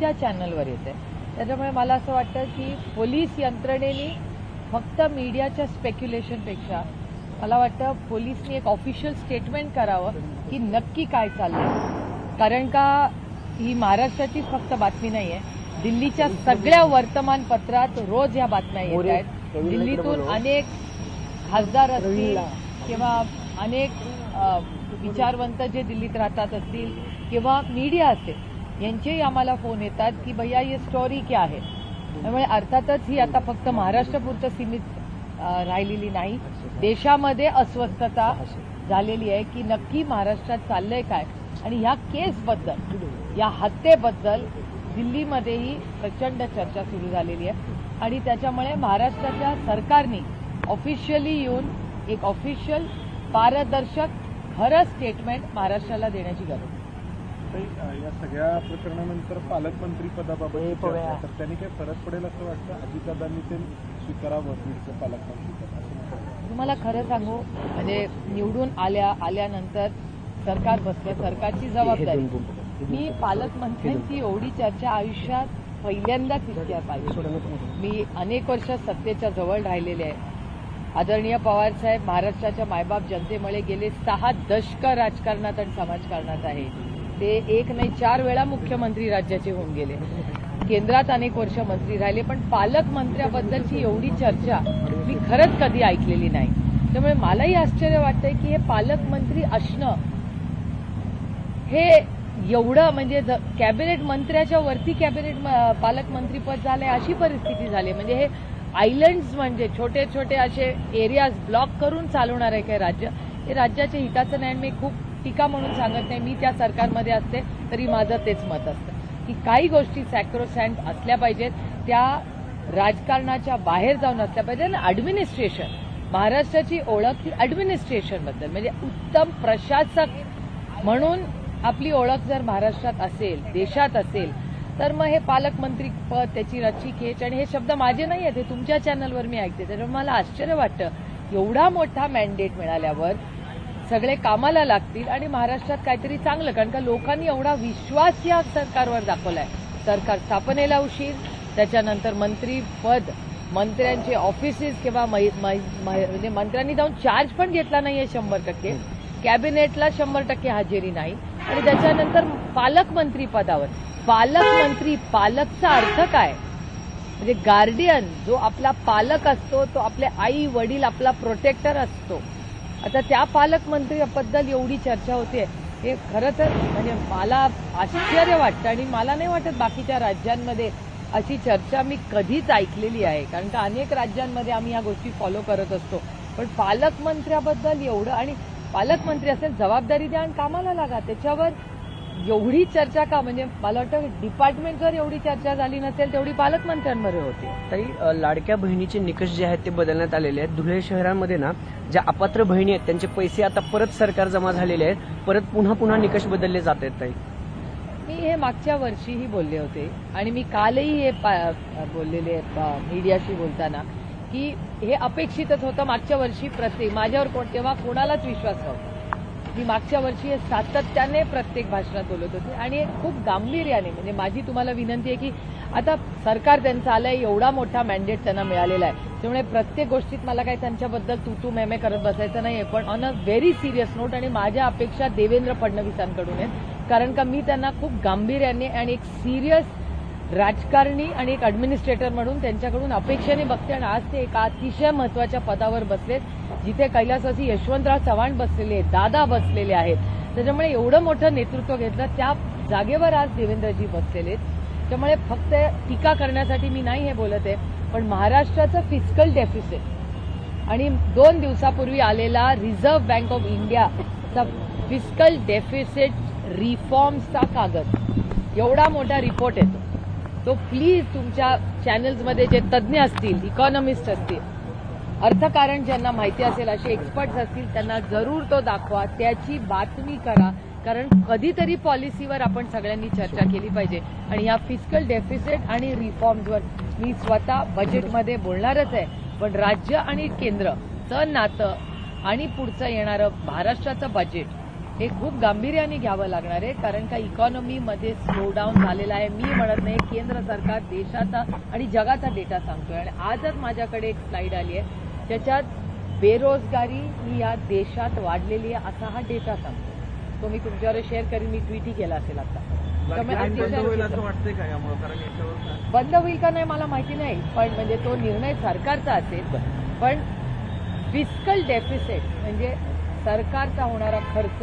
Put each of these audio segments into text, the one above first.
तुमच्या चॅनलवर येते त्याच्यामुळे मला असं वाटतं की पोलीस यंत्रणेने फक्त मीडियाच्या स्पेक्युलेशनपेक्षा मला वाटतं पोलिसनी एक ऑफिशियल स्टेटमेंट करावं की नक्की काय चाललंय. कारण का ही महाराष्ट्राचीच फक्त बातमी नाही आहे दिल्लीच्या सगळ्या वर्तमानपत्रात रोज ह्या बातम्या येत आहेत. दिल्लीतून अनेक खासदार असतील किंवा अनेक विचारवंत जे दिल्लीत राहतात असतील किंवा मीडिया असेल. यांचेही आम्हाला फोन येतात की भैया ये स्टोरी क्या आहे त्यामुळे अर्थातच ही आता फक्त महाराष्ट्रापुरतं सीमित राहिलेली नाही. देशामध्ये अस्वस्थता झालेली आहे की नक्की महाराष्ट्रात चाललंय काय? आणि ह्या केसबद्दल या हत्येबद्दल दिल्लीमध्येही प्रचंड चर्चा सुरू झालेली आहे. आणि त्याच्यामुळे महाराष्ट्राच्या सरकारने ऑफिशियली येऊन एक ऑफिशियल पारदर्शक खरं स्टेटमेंट महाराष्ट्राला देण्याची गरज आहे. या सगळ्या प्रकरणानंतर पालकमंत्री पदाबाबत. तर त्यांनी काय फरक पडेल असं वाटतं? अजितदादांनी ते स्वीकारावं बीडचं पालकमंत्री पद असं म्हणतात. तुम्हाला खरं सांगू म्हणजे निवडून आल्या आल्यानंतर सरकार बसलं सरकारची जबाबदारी. मी पालकमंत्र्यांची एवढी चर्चा आयुष्यात पहिल्यांदाच इतक्या पाहिजे. मी अनेक वर्ष सत्तेच्या जवळ राहिलेले आहे. आदरणीय पवार साहेब महाराष्ट्राच्या मायबाप जनतेमुळे गेले सहा दशक राजकारणात आणि समाजकारणात आहे. ते एक नाही चार वेळा मुख्यमंत्री राज्याचे होऊन गेले. केंद्रात अनेक वर्ष मंत्री राहिले पण पालकमंत्र्याबद्दलची एवढी चर्चा मी खरंच कधी ऐकलेली नाही. त्यामुळे मलाही आश्चर्य वाटतंय की हे पालकमंत्री असणं हे एवढं म्हणजे कॅबिनेट मंत्र्याच्या वरती कॅबिनेट पालकमंत्रीपद झालंय अशी परिस्थिती झाली. म्हणजे हे आयलंड्स म्हणजे छोटे छोटे असे एरियाज ब्लॉक करून चालवणार आहे काय राज्य. हे राज्याच्या हिताचं नाही आणि मी खूप टीका म्हणून सांगत नाही. मी त्या सरकारमध्ये असते तरी माझं तेच मत असतं. की काही गोष्टी सॅक्रोसँट असल्या पाहिजेत. त्या राजकारणाच्या बाहेर जाऊन असल्या पाहिजे आणि ऍडमिनिस्ट्रेशन महाराष्ट्राची ओळख ही ॲडमिनिस्ट्रेशनबद्दल म्हणजे उत्तम प्रशासक म्हणून आपली ओळख जर महाराष्ट्रात असेल देशात असेल तर मग हे पालकमंत्री पद त्याची रची खेच आणि हे शब्द माझे नाही आहेत. हे तुमच्या चॅनलवर मी ऐकते. त्याच्यामुळे मला आश्चर्य वाटतं एवढा मोठा मॅन्डेट मिळाल्यावर सगळे कामाला लागतील आणि महाराष्ट्रात काहीतरी चांगलं कारण का लोकांनी एवढा विश्वास या सरकारवर दाखवलाय. सरकार स्थापनेला उशीर त्याच्यानंतर मंत्री पद मंत्र्यांचे ऑफिसेस किंवा मै- म्हणजे मंत्र्यांनी जाऊन चार्ज पण घेतला नाहीये शंभर टक्के. कॅबिनेटला शंभर टक्के हजेरी नाही. आणि त्याच्यानंतर पालकमंत्री पदावर. पालकमंत्री पालकचा अर्थ काय? म्हणजे गार्डियन जो आपला पालक असतो तो आपले आई वडील आपला प्रोटेक्टर असतो. आता त्या पालकमंत्रीबद्दल एवढी चर्चा होते हे खरं तर म्हणजे मला आश्चर्य वाटतं आणि मला नाही वाटत बाकीच्या राज्यांमध्ये अशी चर्चा मी कधीच ऐकलेली आहे. कारण का अनेक राज्यांमध्ये आम्ही या गोष्टी फॉलो करत असतो. पण पालकमंत्र्याबद्दल एवढं आणि पालकमंत्री असेल जबाबदारी द्या आणि कामाला लागा. त्याच्यावर एवढी चर्चा का म्हणजे मला वाटतं डिपार्टमेंटवर एवढी चर्चा झाली नसेल तेवढी पालकमंत्र्यांमध्ये होती. ताई लाडक्या बहिणीचे निकष जे आहेत ते बदलण्यात आलेले आहेत. धुळे शहरामध्ये ना ज्या अपात्र बहिणी आहेत त्यांचे पैसे आता परत सरकार जमा झालेले आहेत. परत पुन्हा पुन्हा निकष बदलले जात आहेत ताई. मी हे मागच्या वर्षीही बोलले होते आणि मी कालही हे बोललेले मीडियाशी बोलताना की हे अपेक्षितच होतं मागच्या वर्षी प्रत्येक माझ्यावर कोण तेव्हा कोणालाच विश्वास नव्हता. मी मागच्या वर्षी हे सातत्याने प्रत्येक भाषणात बोलत होते आणि खूप गांभीर्याने म्हणजे माझी तुम्हाला विनंती आहे की आता सरकार त्यांचं आलंय एवढा मोठा मॅन्डेट त्यांना मिळालेला आहे. त्यामुळे प्रत्येक गोष्टीत मला काही त्यांच्याबद्दल तू तू मेमे करत बसायचं नाहीये पण on a very serious note आणि माझ्या अपेक्षा देवेंद्र फडणवीसांकडून आहेत. कारण का मी त्यांना खूप गांभीर्याने आणि एक सिरियस राजकारणी आणि एक ॲडमिनिस्ट्रेटर म्हणून त्यांच्याकडून अपेक्षेने बघते आणि आज ते एका अतिशय महत्त्वाच्या पदावर बसलेत जिथे कैलासाची यशवंतराव चव्हाण बसलेले आहेत दादा बसलेले आहेत. त्याच्यामुळे एवढं मोठं नेतृत्व घेतलं त्या जागेवर आज देवेंद्रजी बसलेले आहेत. त्यामुळे फक्त टीका करण्यासाठी मी नाही हे बोलत आहे पण महाराष्ट्राचं फिजिकल डेफिसिट आणि दोन दिवसापूर्वी आलेला रिझर्व्ह बँक ऑफ इंडियाचा फिजिकल डेफिसिट रिफॉर्म्सचा कागद. एवढा मोठा रिपोर्ट येतो. तो प्लीज तुमच्या चॅनल्समध्ये जे तज्ज्ञ असतील इकॉनॉमिस्ट असतील अर्थकारण ज्यांना माहिती असेल असे एक्सपर्ट्स असतील त्यांना जरूर तो दाखवा. त्याची बातमी करा. कारण कधीतरी पॉलिसीवर आपण सगळ्यांनी चर्चा केली पाहिजे. आणि या फिजिकल डेफिसिट आणि रिफॉर्म्सवर मी स्वतः बजेटमध्ये बोलणारच आहे. पण राज्य आणि केंद्रचं नातं आणि पुढचं येणारं महाराष्ट्राचं बजेट हे खूप गांभीर्याने घ्यावं लागणार आहे कारण का इकॉनॉमीमध्ये स्लो डाऊन झालेला आहे. मी म्हणत नाही केंद्र सरकार देशाचा आणि जगाचा डेटा सांगतोय. आणि आजच माझ्याकडे एक स्लाइड आली आहे. त्याच्यात बेरोजगारी ही या देशात वाढलेली आहे असा हा डेटा सांगतो तो मी तुमच्यावर शेअर करीन मी ट्विटही केला असेल आता. बंद होईल का नाही मला माहिती नाही पण म्हणजे तो निर्णय सरकारचा असेल. पण फिस्कल डेफिसिट म्हणजे सरकारचा होणारा खर्च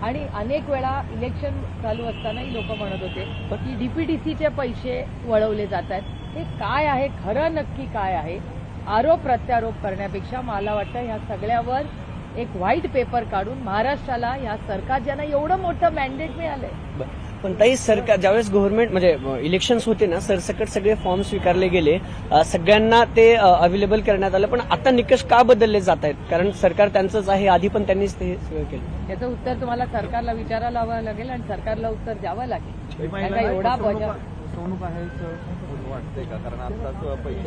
आणि अनेक वेळा इलेक्शन चालू असतानाही लोक म्हणत होते की डीपीडीसीचे पैसे वळवले जात आहेत. हे काय आहे? खरं नक्की काय आहे? आरोप प्रत्यारोप करण्यापेक्षा मला वाटतं ह्या सगळ्यावर एक व्हाईट पेपर काढून महाराष्ट्राला ह्या सरकार ज्यांना एवढं मोठं मॅन्डेट मिळालंय. पण ताई सरकार ज्यावेळेस गव्हर्नमेंट म्हणजे इलेक्शन्स होते ना सरसकट सगळे फॉर्म स्वीकारले गेले. सगळ्यांना ते अवेलेबल करण्यात आलं. पण आता निकष का बदलले जात आहेत? कारण सरकार त्यांचंच आहे आधी पण त्यांनीच ते सगळं केलं. याचं उत्तर तुम्हाला सरकारला विचारायला लावावं लागेल आणि सरकारला उत्तर द्यावं लागेल. एवढा तुमच्या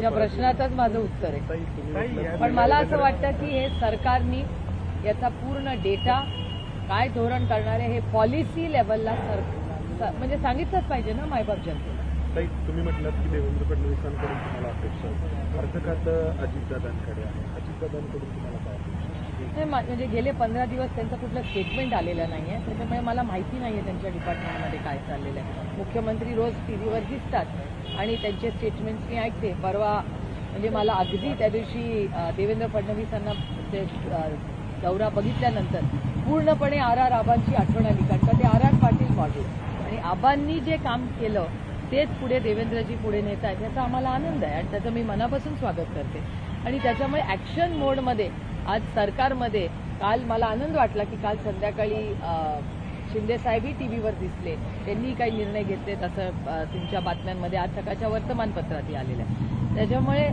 प्रश्नातच माझं उत्तर आहे. पण मला असं वाटतं की हे सरकारनी याचा पूर्ण डेटा काय धोरण करणार आहे हे पॉलिसी लेवलला सर स- म्हणजे सांगितलंच पाहिजे ना मायबाप जनतेला. ताई तुम्ही म्हटलात की देवेंद्र फडणवीसांकडून तुम्हाला अपेक्षा आहे अर्थ खातं अजितदादांकडे आहे. अजितदादांकडून तुम्हाला काय अपेक्षा आहे? नाही, म्हणजे गेले पंधरा दिवस त्यांचं कुठलं स्टेटमेंट आलेलं नाहीये. त्याच्यामुळे मला माहिती नाहीये त्यांच्या डिपार्टमेंटमध्ये काय चाललेलं आहे. मुख्यमंत्री रोज टीव्हीवर दिसतात आणि त्यांचे स्टेटमेंट्स मी ऐकते. परवा म्हणजे मला अगदी त्या दिवशी देवेंद्र फडणवीसांना ते दौरा बघितल्यानंतर पूर्णपणे आर आर आबांची आठवण आली. कारण का ते आर आर पाटील मॉडेल बाबांनी जे काम केलं तेच पुढे देवेंद्रजी पुढे नेत आहेत याचा आम्हाला आनंद आहे आणि त्याचं मी मनापासून स्वागत करते. आणि त्याच्यामुळे ॲक्शन मोडमध्ये आज सरकारमध्ये काल मला आनंद वाटला की काल संध्याकाळी शिंदेसाहेबही शिंदे साहेबही टीव्हीवर दिसले. त्यांनी काही निर्णय घेतले तसं तुमच्या बातम्यांमध्ये आज सकाळच्या वर्तमानपत्रातही आलेलं आहे. त्याच्यामुळे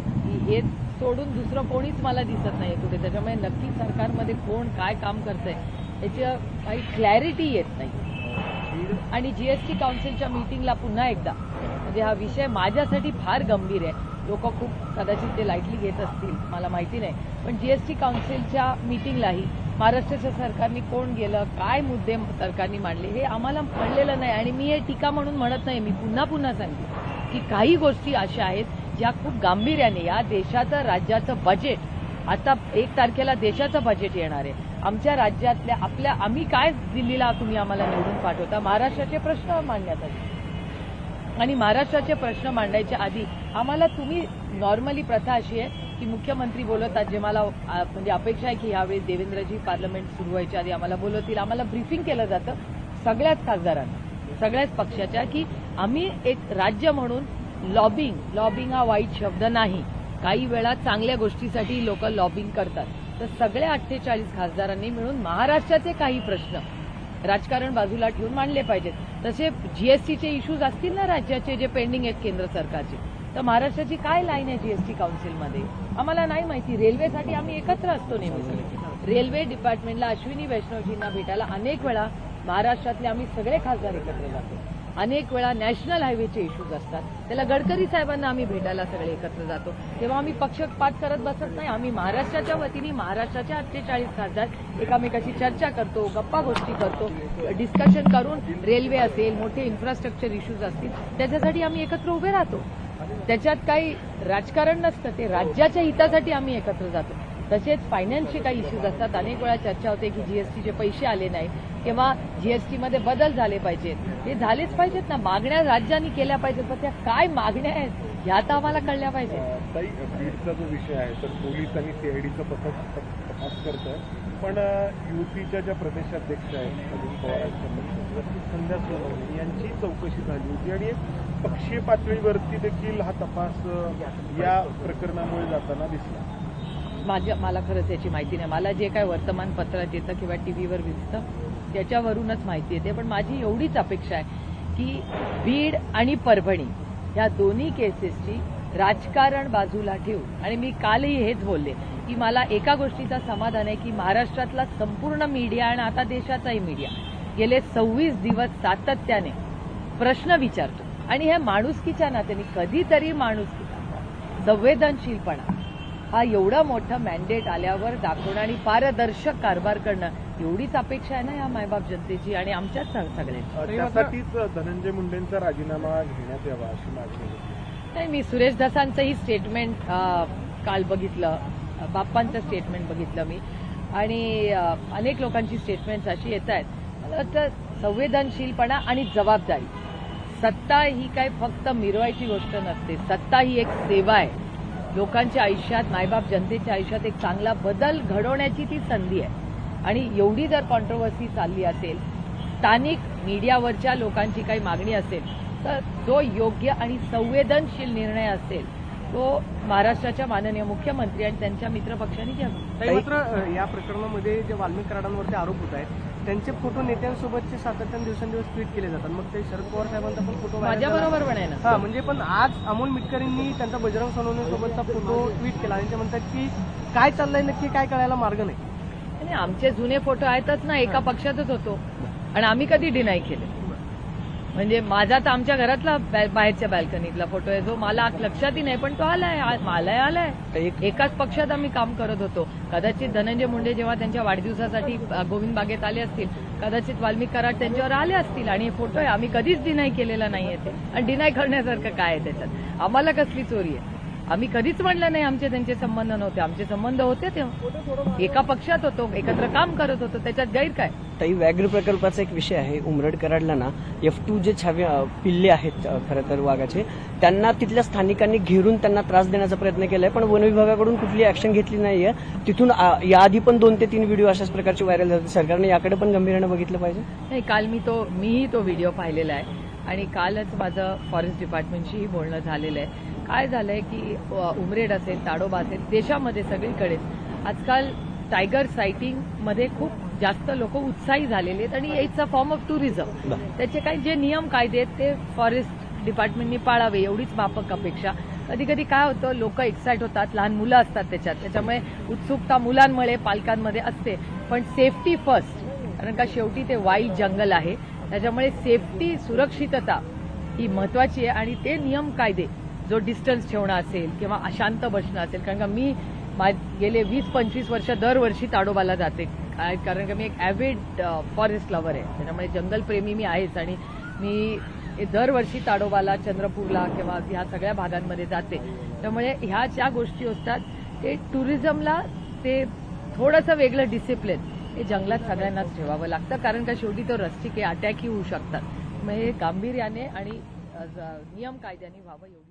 हे सोडून दुसरं कोणीच मला दिसत नाही कुठे. त्याच्यामुळे नक्की सरकारमध्ये कोण काय काम करतंय याची काही क्लॅरिटी येत नाही आणि जीएसटी काउन्सिलच्या मीटिंगला पुन्हा एकदा. म्हणजे हा विषय माझ्यासाठी फार गंभीर आहे. लोक खूप कदाचित ते लाईटली घेत असतील मला माहिती नाही. पण जीएसटी काउन्सिलच्या मीटिंगलाही महाराष्ट्राच्या सरकारने कोण गेलं काय मुद्दे सरकारने मांडले हे आम्हाला म्हणलेलं नाही. आणि मी हे टीका म्हणून म्हणत नाही मी पुन्हा पुन्हा सांगते की काही गोष्टी अशा आहेत ज्या खूप गांभीर्याने या देशाचं राज्याचं बजेट आता एक तारखेला देशाचं बजेट येणार आहे. आमच्या राज्यातल्या आपल्या आम्ही काय दिल्लीला तुम्ही आम्हाला निवडून पाठवता? महाराष्ट्राचे प्रश्न मांडण्यासाठी आणि महाराष्ट्राचे प्रश्न मांडायच्या आधी आम्हाला तुम्ही नॉर्मली प्रथा अशी आहे की मुख्यमंत्री बोलतात जे मला म्हणजे अपेक्षा आहे की यावेळी देवेंद्रजी पार्लमेंट सुरू व्हायच्या आधी आम्हाला बोलवतील. आम्हाला ब्रीफिंग केलं जातं सगळ्याच खासदारांना सगळ्याच पक्षाच्या की आम्ही एक राज्य म्हणून लॉबिंग लॉबिंग हा वाईट शब्द नाही. काही वेळा चांगल्या गोष्टीसाठी लोक लॉबिंग करतात. तर सगळ्या अठ्ठेचाळीस खासदारांनी मिळून महाराष्ट्राचे काही प्रश्न राजकारण बाजूला ठेवून मांडले पाहिजेत. तसे जीएसटीचे इश्यूज असतील ना राज्याचे जे पेंडिंग आहेत केंद्र सरकारचे? तर महाराष्ट्राची काय लाईन आहे जीएसटी काउन्सिलमध्ये आम्हाला नाही माहिती. रेल्वेसाठी आम्ही एकत्र असतो नेहमी रेल्वे डिपार्टमेंटला अश्विनी वैष्णवजींना भेटायला अनेक वेळा महाराष्ट्रातले आम्ही सगळे खासदार एकत्र जातो. अनेक वेळा नॅशनल हायवेचे इश्यूज असतात. त्याला गडकरी साहेबांना आम्ही भेटायला सगळे एकत्र जातो. तेव्हा आम्ही पक्षपात करत बसत नाही. आम्ही महाराष्ट्राच्या वतीने महाराष्ट्राच्या अठ्ठेचाळीस खासदार एकामेकाशी चर्चा करतो गप्पा गोष्टी करतो डिस्कशन करून रेल्वे असेल मोठे इन्फ्रास्ट्रक्चर इश्यूज असतील त्याच्यासाठी आम्ही एकत्र उभे राहतो. त्याच्यात काही राजकारण नसतं. ते राज्याच्या हितासाठी आम्ही एकत्र जातो. तसेच फायनान्सचे काही इश्यूज असतात. अनेक वेळा चर्चा होते की जीएसटीचे पैसे आले नाही. किंवा जीएसटीमध्ये बदल झाले पाहिजेत. ते झालेच पाहिजेत ना. मागण्या राज्यांनी केल्या पाहिजेत पण त्या काय मागण्या आहेत ह्या तर आम्हाला कळल्या पाहिजेत. ताई बीडचा जो विषय आहे तर पोलीस आणि सीआयडीचा तपास तपास करत आहे पण युपीच्या ज्या प्रदेशाध्यक्ष आहेत अजित पवारांच्या संध्या सोनवणे यांची चौकशी झाली होती. आणि एक पक्षीय पातळीवरती देखील हा तपास या प्रकरणामुळे जाताना दिसला. माझ्या मला खरंच याची माहिती नाही. मला जे काय वर्तमानपत्रात येतं किंवा टीव्हीवर दिसतं त्याच्यावरूनच माहिती येते. पण माझी एवढीच अपेक्षा आहे की बीड आणि परभणी या दोन्ही केसेसची राजकारण बाजूला ठेवून आणि मी कालही हेच बोलले की मला एका गोष्टीचा समाधान आहे की महाराष्ट्रातला संपूर्ण मीडिया आणि आता देशाचाही मीडिया गेले सव्वीस दिवस सातत्याने प्रश्न विचारतो. आणि ह्या माणुसकीच्या नात्याने कधीतरी माणुसकीचा संवेदनशीलपणा हा एवढं मोठं मॅन्डेट आल्यावर दाखवणं आणि पारदर्शक कारभार करणं एवढीच अपेक्षा आहे ना या मायबाप जनतेची आणि आमच्याच स- सगळ्यांची. अ, त्यासाठीच धनंजय मुंडेंचा राजीनामा घेण्यात यावा अशी मागणी होती. नाही मी सुरेश दसांचंही स्टेटमेंट काल बघितलं. बाप्पांचं स्टेटमेंट बघितलं मी. आणि अनेक लोकांची स्टेटमेंट्स अशी येत आहेत. मला वाटतं संवेदनशीलपणा आणि जबाबदारी. सत्ता ही काय फक्त मिरवायची गोष्ट नसते. सत्ता ही एक सेवा आहे. लोकांच्या आयुष्यात मायबाप जनतेच्या आयुष्यात एक चांगला बदल घडवण्याची ती संधी आहे. आणि एवढी जर कॉन्ट्रोवर्सी चालली असेल स्थानिक मीडियावरच्या लोकांची काही मागणी असेल तर जो योग्य आणि संवेदनशील निर्णय असेल तो महाराष्ट्राच्या माननीय मुख्यमंत्री आणि त्यांच्या मित्रपक्षांनी घ्यावा. मात्र या प्रकरणामध्ये जे वाल्मिक कराडांवरती आरोप होत आहेत त्यांचे फोटो नेत्यांसोबतचे सातत्याने दिवसेंदिवस ट्विट केले जातात. मग ते शरद पवार साहेबांचा पण फोटो माझ्या. बरोबर पण आहे ना. हा म्हणजे पण आज अमोल मिटकरींनी त्यांचा बजरंग सोनवणे सोबतचा फोटो ट्विट केला आणि ते म्हणतात की काय चाललंय नक्की? काय कळायला मार्ग नाही. आणि आमचे जुने फोटो आहेतच ना एका पक्षातच होतो. आणि आम्ही कधी डिनाय केले. म्हणजे माझा तर आमच्या घरातला बाहेरच्या बॅल्कनीतला फोटो आहे जो मला लक्षातही नाही पण तो आलाय आलाय एक एकाच पक्षात आम्ही काम करत होतो. कदाचित धनंजय मुंडे जेव्हा त्यांच्या वाढदिवसासाठी गोविंद बागेत आले असतील कदाचित वाल्मिक कराड त्यांच्यावर आले असतील आणि हे फोटो आहे आम्ही कधीच डिनाय केलेला नाहीये ते. आणि डिनाय करण्यासारखं काय आहे त्याच्यात? आम्हाला कसली चोरी आहे? आम्ही कधीच म्हणलं नाही आमचे त्यांचे संबंध नव्हते. आमचे संबंध होते तेव्हा. एका पक्षात होतो एकत्र काम करत होतो त्याच्यात गैर काय? ताई व्याघ्र प्रकल्पाचा एक विषय आहे. उमरड कराडला ना एफ टू जे छावे पिल्ले आहेत खरं तर वाघाचे त्यांना तिथल्या स्थानिकांनी घेरून त्यांना त्रास देण्याचा प्रयत्न केलाय पण वन विभागाकडून कुठली ऍक्शन घेतली नाहीये. तिथून याआधी पण दोन ते तीन व्हिडिओ अशाच प्रकारचे व्हायरल झाले. सरकारने याकडे पण गंभीर्यानं बघितलं पाहिजे? नाही काल मी तो मीही तो व्हिडिओ पाहिलेला आहे. आणि कालच माझं फॉरेस्ट डिपार्टमेंटशीही बोलणं झालेलं आहे. काय झालंय की उमरेड असेल ताडोबा असेल देशामध्ये सगळीकडेच. आजकाल टायगर सायटिंगमध्ये खूप जास्त लोक उत्साही झालेले आहेत आणि it's a form of tourism त्याचे काही जे नियम कायदे आहेत ते फॉरेस्ट डिपार्टमेंटनी पाळावे एवढीच माफक अपेक्षा. कधी कधी काय होतं लोक एक्साइट होतात लहान मुलं असतात त्याच्यात. त्याच्यामुळे उत्सुकता मुलांमुळे पालकांमध्ये असते. पण सेफ्टी फर्स्ट कारण का शेवटी ते वाईल्ड जंगल आहे. त्याच्यामुळे सेफ्टी सुरक्षितता ही महत्वाची आहे आणि ते नियम कायदे जो डिस्टन्स ठेवणं असेल किंवा अशांत बसणं असेल कारण का मी मा- गेले वीस पंचवीस वर्ष दरवर्षी ताडोबाला जाते. कारण का मी एक ॲव्हिड फॉरेस्ट लवर आहे. त्याच्यामुळे जंगलप्रेमी मी आहेच आणि मी दरवर्षी ताडोबाला चंद्रपूरला किंवा ह्या सगळ्या भागांमध्ये जाते. त्यामुळे ह्या ज्या गोष्टी असतात ते टुरिझमला ते थोडंसं वेगळं डिसिप्लिन हे जंगलात सगळ्यांनाच ठेवावं लागतं. कारण का शेवटी तो रस्टिके अटॅकही होऊ शकतात. मग हे गांभीर्याने आणि ज- नियम कायद्याने व्हावं एवढं